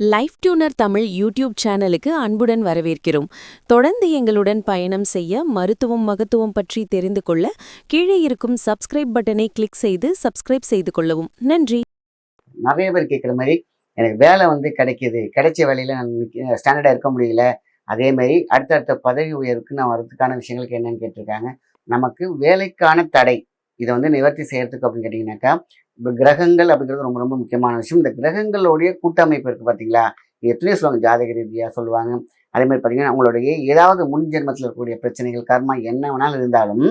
Life tuner Tamil YouTube சேனலுக்கு அன்புடன் வரவேற்கிறோம். தொடர்ந்து எங்களுடன் பயணம் செய்ய மருத்துவம் மகத்துவம் பற்றி தெரிந்து கொள்ள கீழே இருக்கும் சப்ஸ்கிரைப் பட்டனை கிளிக் செய்து சப்ஸ்கிரைப் செய்து கொள்ளவும். நன்றி. நிறைய பேர் கேட்குற மாதிரி எனக்கு வேலை வந்து கிடைக்கிது. கிடைச்ச வேலையில் நான் ஸ்டாண்டர்டாக இருக்க முடியல. அதே மாதிரி அடுத்தடுத்த பதவி உயர்வுக்கு நான் வரதுக்கான விஷயங்களுக்கு என்னன்னு கேட்டிருக்காங்க. நமக்கு வேலைக்கான தடை. இதை வந்து நிவர்த்தி செய்யறதுக்கு அப்படின்னு கேட்டிங்கனாக்கா இப்போ கிரகங்கள் அப்படிங்கிறது ரொம்ப ரொம்ப முக்கியமான விஷயம். இந்த கிரகங்களுடைய கூட்டமைப்பு இருக்குது பார்த்தீங்களா எத்தனையோ சொல்லுவாங்க ஜாதக ரீதியாக சொல்லுவாங்க. அதே மாதிரி பார்த்தீங்கன்னா உங்களுடைய ஏதாவது முன் ஜென்மத்தில் இருக்கக்கூடிய பிரச்சனைகள் கர்மா என்ன வேணாலும் இருந்தாலும்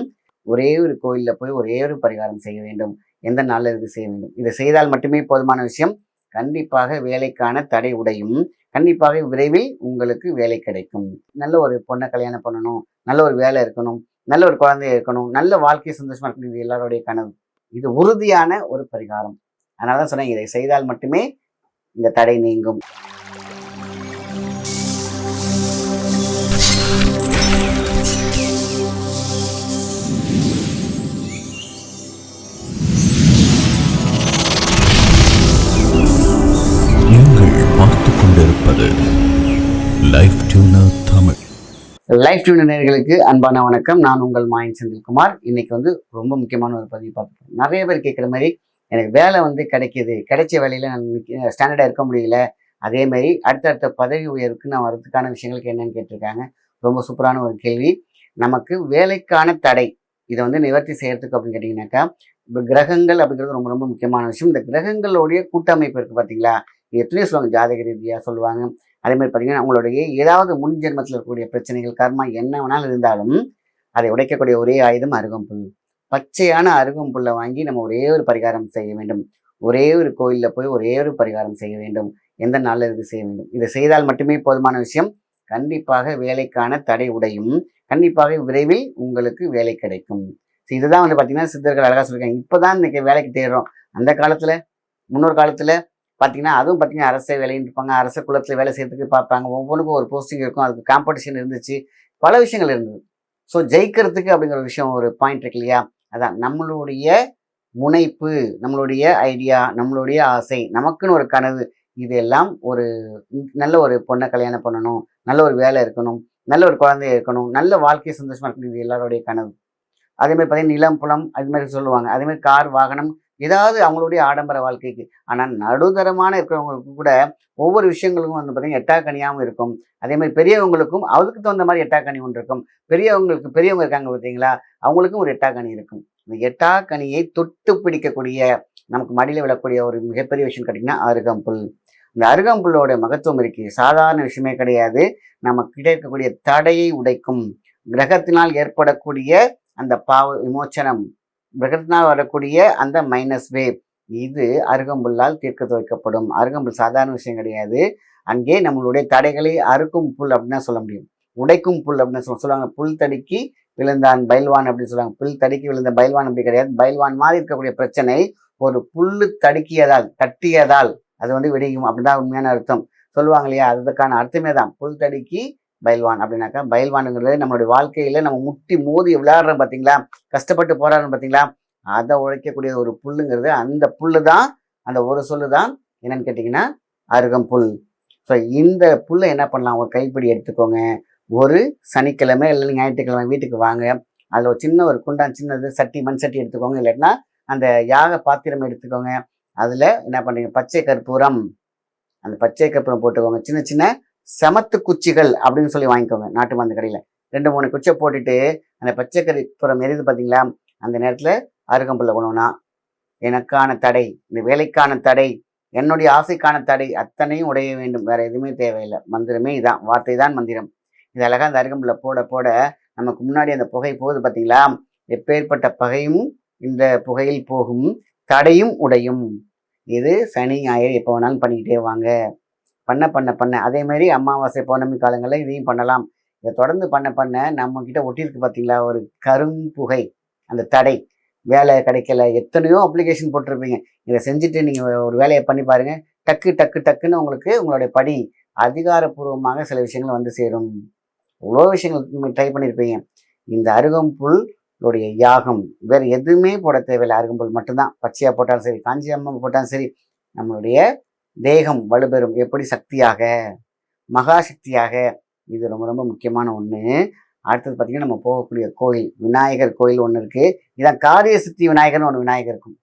ஒரே ஒரு கோயிலில் போய் ஒரே ஒரு பரிகாரம் செய்ய வேண்டும். எந்த நாளில் இது செய்ய வேண்டும்? இதை செய்தால் மட்டுமே போதுமான விஷயம். கண்டிப்பாக வேலைக்கான தடை உடையும். கண்டிப்பாக விரைவில் உங்களுக்கு வேலை கிடைக்கும். நல்ல ஒரு பொண்ணை கல்யாணம் பண்ணணும். நல்ல ஒரு வேலை இருக்கணும். நல்ல ஒரு குழந்தை இருக்கணும். நல்ல வாழ்க்கை சந்தோஷமாக இருக்கணும். இது எல்லாருடைய கனவு. இது உறுதியான ஒரு பரிகாரம். அதனால தான் சொன்னேன் இதை செய்தால் மட்டுமே இந்த தடை நீங்கும். நீங்கள் பார்த்துக் கொண்டிருப்பது லைஃப் டியூனர் தமிழ். லைஃப் டியூன் நேர்களுக்கு அன்பான வணக்கம். நான் உங்கள் மாயன் செந்தில்குமார். இன்னைக்கு வந்து ரொம்ப முக்கியமான ஒரு பதிவு பார்த்துருக்கோம் நிறைய பேர் கேட்குற மாதிரி எனக்கு வேலை வந்து கிடைக்கிது. கிடைச்ச வேலையில் நான் ஸ்டாண்டர்டாக இருக்க முடியல. அதே மாதிரி அடுத்தடுத்த பதவி உயர்வுக்கு நான் வரதுக்கான விஷயங்களுக்கு என்னன்னு கேட்டிருக்காங்க. ரொம்ப சூப்பரான ஒரு கேள்வி. நமக்கு வேலைக்கான தடை இதை வந்து நிவர்த்தி செய்யறதுக்கு அப்படின்னு கேட்டிங்கனாக்கா இப்போ கிரகங்கள் அப்படிங்கிறது ரொம்ப ரொம்ப முக்கியமான விஷயம். இந்த கிரகங்களுடைய கூட்டமைப்பு இருக்குது பார்த்தீங்களா எத்தனையோ சொல்லுவாங்க. ஜாதக ரீதியாக சொல்லுவாங்க. அதே மாதிரி பார்த்தீங்கன்னா உங்களுடைய ஏதாவது முன் ஜென்மத்தில் இருக்கக்கூடிய பிரச்சனைகள் கர்மா என்ன வேணாலும் இருந்தாலும் அதை உடைக்கக்கூடிய ஒரே ஆயுதம் அருகம்புல் பச்சையான அருகம்புல்லை வாங்கி நம்ம ஒரே ஒரு பரிகாரம் செய்ய வேண்டும். ஒரே ஒரு கோயிலில் போய் ஒரே ஒரு பரிகாரம் செய்ய வேண்டும். எந்த நாளில் இது செய்ய வேண்டும்? இதை செய்தால் மட்டுமே போதுமான விஷயம். கண்டிப்பாக வேலைக்கான தடை உடையும். கண்டிப்பாக விரைவில் உங்களுக்கு வேலை கிடைக்கும். So இதுதான் வந்து பார்த்தீங்கன்னா சித்தர்கள் அழகாக சொல்லியிருக்காங்க. இப்போ தான் இன்னைக்கு வேலைக்கு தேடுறோம். அந்த காலத்தில் முன்னொரு காலத்தில் பார்த்தீங்கன்னா அதுவும் பார்த்தீங்கன்னா அரசே வேலைன்னு இருப்பாங்க. அரச குலத்தில் வேலை செய்யறதுக்கு பார்ப்பாங்க ஒவ்வொன்றுக்கும் ஒரு போஸ்டிங் இருக்கும். அதுக்கு காம்படிஷன் இருந்துச்சு. பல விஷயங்கள் இருந்தது. ஸோ ஜெயிக்கிறதுக்கு அப்படிங்கிற ஒரு விஷயம் ஒரு பாயிண்ட் இருக்கு இல்லையா? அதான் நம்மளுடைய முனைப்பு நம்மளுடைய ஐடியா நம்மளுடைய ஆசை நமக்குன்னு ஒரு கனவு இதெல்லாம் ஒரு நல்ல ஒரு பொண்ணை கல்யாணம் பண்ணணும். நல்ல ஒரு வேலை இருக்கணும். நல்ல ஒரு குழந்தை இருக்கணும். நல்ல வாழ்க்கை சந்தோஷமாக இருக்கணும். இது எல்லாருடைய கனவு. அதேமாதிரி பார்த்தீங்கன்னா நிலம் புலம் அது மாதிரி சொல்லுவாங்க. அதேமாதிரி கார் வாகனம் ஏதாவது அவங்களுடைய ஆடம்பர வாழ்க்கைக்கு. ஆனால் நடுதரமான இருக்கிறவங்களுக்கு கூட ஒவ்வொரு விஷயங்களுக்கும் வந்து பார்த்தீங்கன்னா எட்டாக்கணியாகவும் இருக்கும். அதே மாதிரி பெரியவங்களுக்கும் அதுக்கு தகுந்த மாதிரி எட்டாக்கணி ஒன்று இருக்கும். பெரியவங்களுக்கு பெரியவங்க இருக்காங்க பார்த்தீங்களா? அவங்களுக்கும் ஒரு எட்டாக்கணி இருக்கும். இந்த எட்டாக்கணியை தொட்டு பிடிக்கக்கூடிய நமக்கு மடியில் விழக்கூடிய ஒரு மிகப்பெரிய விஷயம் கேட்டிங்கன்னா அருகம்புல் இந்த அருகம்புல்லோட மகத்துவம் இருக்குது சாதாரண விஷயமே கிடையாது. நம்ம கிட்ட இருக்கக்கூடிய தடையை உடைக்கும். கிரகத்தினால் ஏற்படக்கூடிய அந்த பாவ விமோச்சனம். கிரகத்தினால் வரக்கூடிய அந்த மைனஸ் வேவ் இது அருகம்புல்லால் தீர்க்க துவைக்கப்படும் அருகம்புல் சாதாரண விஷயம் கிடையாது. அங்கே நம்மளுடைய தடைகளை அறுக்கும் புல் அப்படின்னு சொல்ல முடியும். உடைக்கும் புல் அப்படின்னு சொல்ல சொல்லுவாங்க. புல் தடுக்கி விழுந்தான் பைல்வான் அப்படின்னு சொல்லுவாங்க. புல் தடுக்கி விழுந்த பயல்வான் அப்படி கிடையாது. பைல்வான் மாதிரி இருக்கக்கூடிய பிரச்சனை ஒரு புல்லு தடுக்கியதால் தட்டியதால் அது வந்து வெடிக்கும். அப்படிதான் உண்மையான அர்த்தம். சொல்லுவாங்க இல்லையா? அதுக்கான அர்த்தமே தான். புல் தடுக்கி பைல்வான் அப்படின்னாக்கா பயில்வானுங்கிறது நம்மளுடைய வாழ்க்கையில நம்ம முட்டி மோதி விளையாடுறோம் பார்த்தீங்களா கஷ்டப்பட்டு போராடுறோம் பார்த்தீங்களா அதை உழைக்கக்கூடிய ஒரு புல்லுங்கிறது அந்த புல்லு தான் அந்த ஒரு சொல்லு தான் என்னன்னு கேட்டிங்கன்னா அருகம்புல் ஸோ இந்த புல்லை என்ன பண்ணலாம்? ஒரு கைப்பிடி எடுத்துக்கோங்க. ஒரு சனிக்கிழமை இல்லை ஞாயிற்றுக்கிழமை வீட்டுக்கு வாங்க. அதில் ஒரு சின்ன ஒரு குண்டான் சின்னது சட்டி மண் சட்டி எடுத்துக்கோங்க. இல்லைன்னா அந்த யாக பாத்திரம் எடுத்துக்கோங்க. அதில் என்ன பண்ணுறீங்க பச்சை கற்பூரம். அந்த பச்சை கற்பூரம் போட்டுக்கோங்க. சின்ன சின்ன செமத்து குச்சிகள் அப்படின்னு சொல்லி வாங்கிக்கோங்க. நாட்டு மருந்து கடையில். ரெண்டு மூணு குச்சை போட்டுட்டு அந்த பச்சைக்கறி புறம் எரியுது பார்த்தீங்களா அந்த நேரத்தில் அருகம்புல்ல கொணுனா எனக்கான தடை இந்த வேலைக்கான தடை என்னுடைய ஆசைக்கான தடை அத்தனையும் உடைய வேண்டும். வேற எதுவுமே தேவையில்லை. மந்திரமே இதான். வார்த்தை தான் மந்திரம். இது அழகா அந்த அருகம்புல போட போட நமக்கு முன்னாடி அந்த புகை போகுது பார்த்தீங்களா எப்பேற்பட்ட பகையும் இந்த புகையில் போகும் தடையும் உடையும். இது சனி ஞாயிறு எப்போ வேணாலும் பண்ணிக்கிட்டே வாங்க. பண்ண பண்ண பண்ண. அதே மாதிரி அமாவாசை பௌர்ணமி காலங்களில் இதையும் பண்ணலாம். இதை தொடர்ந்து பண்ண பண்ண நம்ம கிட்ட ஒட்டியிருக்கு பார்த்தீங்களா ஒரு கரும்புகை அந்த தடை. வேலை கிடைக்கல. எத்தனையோ அப்ளிகேஷன் போட்டிருப்பீங்க. இதை செஞ்சுட்டு நீங்கள் ஒரு வேலையை பண்ணி பாருங்கள் டக்கு டக்கு டக்குன்னு உங்களுக்கு உங்களுடைய படி அதிகாரப்பூர்வமாக சில விஷயங்கள் வந்து சேரும். இவ்வளோ விஷயங்கள் ட்ரை பண்ணியிருப்பீங்க இந்த அருகம்புல் உடைய யாகம் வேறு எதுவுமே போட தேவையில்லை. அருகம்புல் மட்டும்தான். பச்சையாக போட்டாலும் சரி காஞ்சி அம்மா போட்டாலும் சரி நம்மளுடைய தேகம் வலுப்பெறும் எப்படி? சக்தியாக மகா சக்தியாக இது ரொம்ப ரொம்ப முக்கியமான ஒன்று அடுத்தது பார்த்தீங்கன்னா நம்ம போகக்கூடிய கோயில் விநாயகர் கோயில் ஒன்று இருக்குது இதான் காரிய சித்தி விநாயகர்னு ஒன்று விநாயகர் இருக்கும்.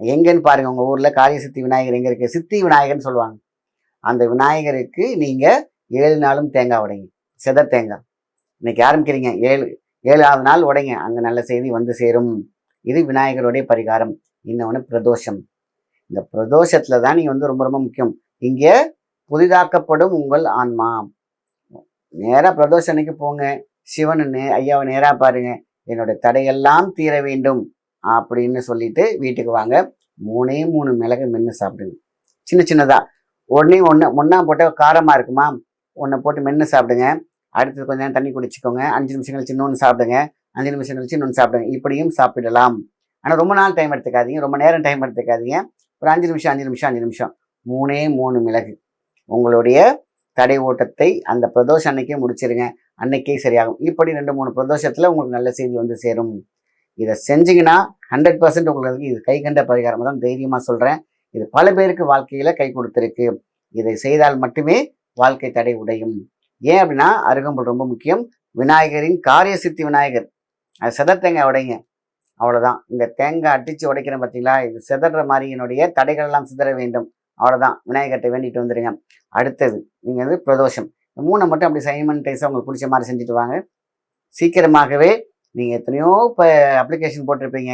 எங்கேன்னு பாருங்கள் உங்கள் ஊரில் காரிய சித்தி விநாயகர் எங்கே இருக்குது சித்தி விநாயகர்னு சொல்லுவாங்க. அந்த விநாயகருக்கு நீங்கள் ஏழு நாளும் தேங்காய் உடைங்க. செத தேங்காய். இன்னைக்கு ஆரம்பிக்கிறீங்க. ஏழு ஏழாவது நாள் உடைங்க. அங்கே நல்ல செய்தி வந்து சேரும். இது விநாயகருடைய பரிகாரம். இன்னொன்று பிரதோஷம். இந்த பிரதோஷத்தில் தான் நீங்கள் வந்து ரொம்ப ரொம்ப முக்கியம். இங்கே புதிதாக்கப்படும் உங்கள் ஆன்மா. நேராக பிரதோஷம் அன்னைக்கு போங்க. சிவனு ஐயாவை நேராக பாருங்க. என்னோட தடையெல்லாம் தீர வேண்டும் அப்படின்னு சொல்லிட்டு வீட்டுக்கு வாங்க. மூணே மூணு மிளகு மென்று சாப்பிடுங்க. சின்ன சின்னதாக உடனே ஒன்று ஒன்றா போட்டால் காரமாக இருக்குமா? ஒன்றை போட்டு மென்று சாப்பிடுங்க. அடுத்தது கொஞ்ச நேரம் தண்ணி குடிச்சிக்கோங்க. அஞ்சு நிமிஷம் கழிச்சு இன்னொன்று சாப்பிடுங்க. அஞ்சு நிமிஷம் கழிச்சு இன்னொன்று சாப்பிடுங்க. இப்படியும் சாப்பிடலாம். ஆனால் ரொம்ப நாள் டைம் எடுத்துக்காதீங்க. ரொம்ப நேரம் டைம் எடுத்துக்காதீங்க. ஒரு அஞ்சு நிமிஷம் அஞ்சு நிமிஷம் அஞ்சு நிமிஷம். மூணே மூணு மிளகு. உங்களுடைய தடை ஓட்டத்தை அந்த பிரதோஷம் அன்னைக்கே முடிச்சிருங்க. அன்னைக்கே சரியாகும். இப்படி ரெண்டு மூணு பிரதோஷத்தில் உங்களுக்கு நல்ல செய்தி வந்து சேரும். இதை செஞ்சிங்கன்னா ஹண்ட்ரட் பர்சன்ட் உங்களுக்கு இது கை கண்ட பரிகாரம் தான் தைரியமாக சொல்கிறேன் இது பல பேருக்கு வாழ்க்கையில் கை கொடுத்துருக்கு. இதை செய்தால் மட்டுமே வாழ்க்கை தடை உடையும். ஏன் அப்படின்னா அருகம்புல் ரொம்ப முக்கியம். விநாயகரின் காரிய சித்தி விநாயகர். அது செதர் உடைங்க. அவ்வளோதான் இந்த தேங்காய் அடித்து உடைக்கிறேன் பார்த்தீங்களா இது சிதற மாதிரி என்னுடைய தடைகள் சிதற வேண்டும். அவ்வளோதான் விநாயகர்கிட்ட வேண்டிட்டு வந்துடுங்க அடுத்தது நீங்கள் வந்து பிரதோஷம். இந்த மூணை மட்டும் அப்படி சைமன்டைஸாக உங்களுக்கு பிடிச்ச மாதிரி செஞ்சுட்டு வாங்க. சீக்கிரமாகவே நீங்கள் எத்தனையோ இப்போ அப்ளிகேஷன் போட்டிருப்பீங்க.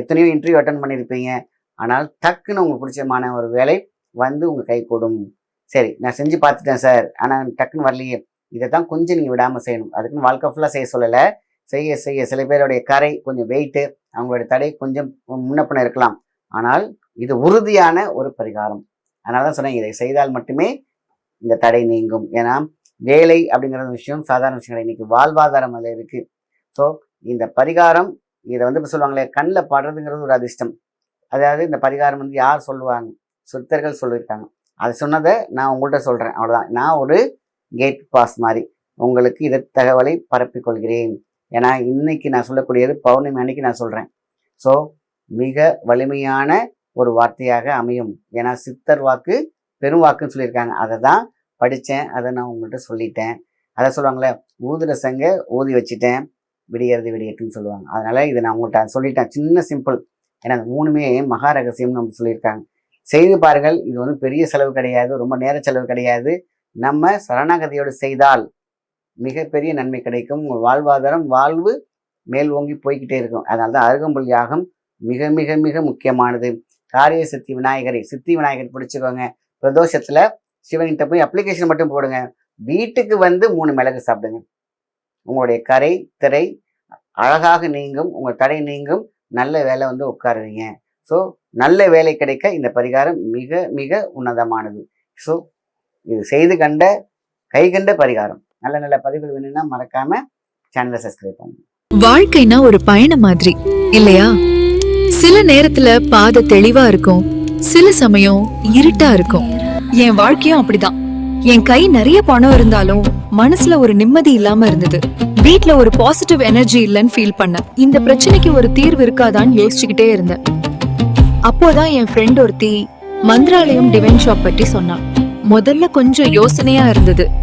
எத்தனையோ இன்டர்வியூ அட்டன் பண்ணியிருப்பீங்க ஆனால் டக்குன்னு உங்களுக்கு பிடிச்சமான ஒரு வேலை வந்து உங்கள் கை கூடும். சரி நான் செஞ்சு பார்த்துட்டேன் சார். ஆனால் டக்குன்னு வரலையே. இதை தான் கொஞ்சம் நீங்கள் விடாமல் செய்யணும். அதுக்குன்னு வாழ்க்கை ஃபுல்லாக செய்ய சொல்லலை. செய்ய செய்ய சில பேருடைய கரை கொஞ்சம் வெயிட்டு அவங்களுடைய தடை கொஞ்சம் முன்ன இருக்கலாம். ஆனால் இது உறுதியான ஒரு பரிகாரம். அதனால தான் சொன்னேன் இதை செய்தால் மட்டுமே இந்த தடை நீங்கும். ஏன்னா வேலை அப்படிங்கிற விஷயம் சாதாரண விஷயம் கிடையாது இன்னைக்கு வாழ்வாதாரம் அதில் இருக்குது ஸோ இந்த பரிகாரம் இதை வந்து இப்போ சொல்லுவாங்களே கண்ணில் படுறதுங்கிறது ஒரு அதிர்ஷ்டம். அதாவது இந்த பரிகாரம் வந்து யார் சொல்லுவாங்க? சுத்தர்கள் சொல்லியிருக்காங்க. அது சொன்னதை நான் உங்கள்கிட்ட சொல்கிறேன் அவ்வளோதான் நான் ஒரு கேட் பாஸ் மாதிரி. உங்களுக்கு இதை தகவலை பரப்பிக்கொள்கிறேன் ஏன்னா இன்னைக்கு நான் சொல்லக்கூடியது பௌர்ணமி அன்னைக்கு நான் சொல்கிறேன் ஸோ மிக வலிமையான ஒரு வார்த்தையாக அமையும். ஏன்னா சித்தர் வாக்கு பெரும் வாக்குன்னு சொல்லியிருக்காங்க. அதை தான் படித்தேன். அதை நான் உங்கள்கிட்ட சொல்லிட்டேன். அதை சொல்லுவாங்களே ஊதுற சங்க ஊதி வச்சுட்டேன். விடியறது விடியட்டுன்னு சொல்லுவாங்க. அதனால் இதை நான் உங்கள்கிட்ட சொல்லிட்டேன். சின்ன சிம்பிள். ஏன்னா அந்த மூணுமே மகா ரகசியம்னு நம்ம சொல்லியிருக்காங்க. செய்து பாருங்கள். இது வந்து பெரிய செலவு கிடையாது. ரொம்ப நேர செலவு கிடையாது. நம்ம சரணாகதியோடு செய்தால் மிகப்பெரிய நன்மை கிடைக்கும். உங்கள் வாழ்வாதாரம் வாழ்வு மேல் ஓங்கி போய்கிட்டே இருக்கும். அதனால தான் அருகம்புல் யாகம் மிக மிக மிக முக்கியமானது. காரிய சித்தி விநாயகரை சித்தி விநாயகர் பிடிச்சிக்கோங்க. பிரதோஷத்தில் சிவன்கிட்ட போய் அப்ளிகேஷன் மட்டும் போடுங்க. வீட்டுக்கு வந்து மூணு மிளகு சாப்பிடுங்க. உங்களுடைய கரை திரை அழகாக நீங்கும். உங்கள் தடை நீங்கும். நல்ல வேலை வந்து உட்காருவீங்க. ஸோ நல்ல வேலை கிடைக்க இந்த பரிகாரம் மிக மிக உன்னதமானது. ஸோ இது செய்து கண்ட கை கண்ட பரிகாரம். நல்ல நல்ல பதிவுகள் வேணும்னா மறக்காம சேனலை சப்ஸ்கிரைப் பண்ணுங்க. வாழ்க்கைனா ஒரு பயணம் மாதிரி இல்லையா? சில நேரத்துல பாதை தெளிவா இருக்கும் சில சமயம் இருட்டா இருக்கும். என் வாழ்க்கையும் அப்படிதான். என் கை நிறைய பணம் இருந்தாலும் மனசுல ஒரு நிம்மதி இல்லாம இருந்தது. வீட்ல ஒரு பாசிட்டிவ் எனர்ஜி இல்லைன்னு ஃபீல் பண்ணேன். இந்த பிரச்சனைக்கு ஒரு தீர்வு இருக்காதான்னு யோசிச்சுக்கிட்டே இருந்தேன். அப்போதான் என் ஃப்ரெண்ட் ஒருத்தி மந்திராலயம் டிவைன் ஷாப் பற்றி சொன்னான் முதல்ல கொஞ்சம் யோசனையா இருந்தது.